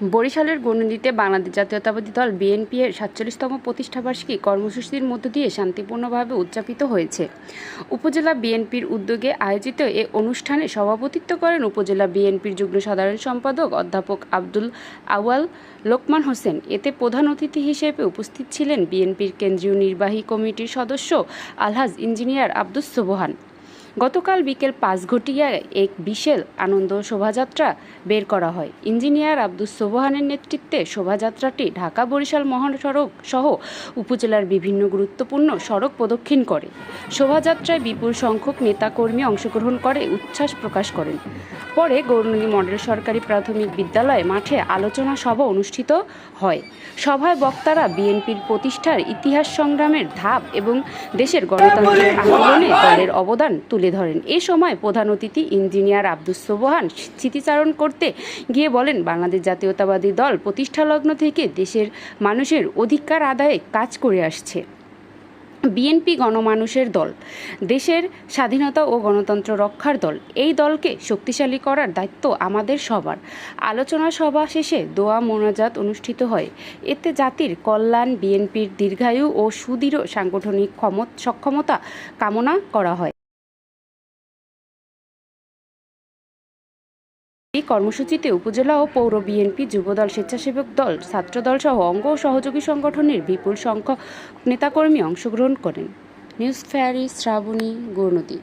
বরিশালের গণনীতে বাংলাদেশ জাতীয়তাবাদী দল বিএনপি এর সাতচল্লিশতম প্রতিষ্ঠাবার্ষিকী কর্মসূচির মধ্য দিয়ে শান্তিপূর্ণভাবে উদযাপিত হয়েছে। উপজেলা বিএনপির উদ্যোগে আয়োজিত এ অনুষ্ঠানে সভাপতিত্ব করেন উপজেলা বিএনপির যুগ্ম সাধারণ সম্পাদক অধ্যাপক আব্দুল আওয়াল লোকমান হোসেন। এতে প্রধান অতিথি হিসেবে উপস্থিত ছিলেন বিএনপির কেন্দ্রীয় নির্বাহী কমিটির সদস্য আলহাজ ইঞ্জিনিয়ার আব্দুস সোবহান। গতকাল বিকেল পাঁচ ঘটিয়ায় এক বিশাল আনন্দ শোভাযাত্রা বের করা হয়। ইঞ্জিনিয়ার আব্দুস সোবহানের নেতৃত্বে শোভাযাত্রাটি ঢাকা বরিশাল মহাসড়ক সহ উপজেলার বিভিন্ন গুরুত্বপূর্ণ সড়ক প্রদক্ষিণ করে। শোভাযাত্রায় বিপুল সংখ্যক নেতাকর্মী অংশগ্রহণ করে উচ্ছ্বাস প্রকাশ করেন। পরে গৌরনদী মডেল সরকারি প্রাথমিক বিদ্যালয় মাঠে আলোচনা সভা অনুষ্ঠিত হয়। সভায় বক্তারা বিএনপির প্রতিষ্ঠার ইতিহাস সংগ্রামের ধাপ এবং দেশের গণতান্ত্রিক আন্দোলনে দলের অবদান তুলে ধরেন। এ সময় প্রধান অতিথি ইঞ্জিনিয়ার আব্দুস সোবহান স্মৃতিচারণ করতে গিয়ে বলেন, বাংলাদেশ জাতীয়তাবাদী দল প্রতিষ্ঠালগ্ন থেকে দেশের মানুষের অধিকার আদায়ে কাজ করে আসছে। বিএনপি গণমানুষের দল, দেশের স্বাধীনতা ও গণতন্ত্র রক্ষার দল, এই দলকে শক্তিশালী করার দায়িত্ব আমাদের সবার। আলোচনা সভা শেষে দোয়া মোনাজাত অনুষ্ঠিত হয়। এতে জাতির কল্যাণ, বিএনপির দীর্ঘায়ু ও সুদৃঢ় সাংগঠনিক ক্ষমত সক্ষমতা কামনা করা হয়। এই কর্মসূচিতে উপজেলা ও পৌর বিএনপি যুবদল স্বেচ্ছাসেবক দল, ছাত্রদল সহ অঙ্গ ও সহযোগী সংগঠনের বিপুল সংখ্যক নেতাকর্মী অংশগ্রহণ করেন। News fairy, Shraboni, Gournadi.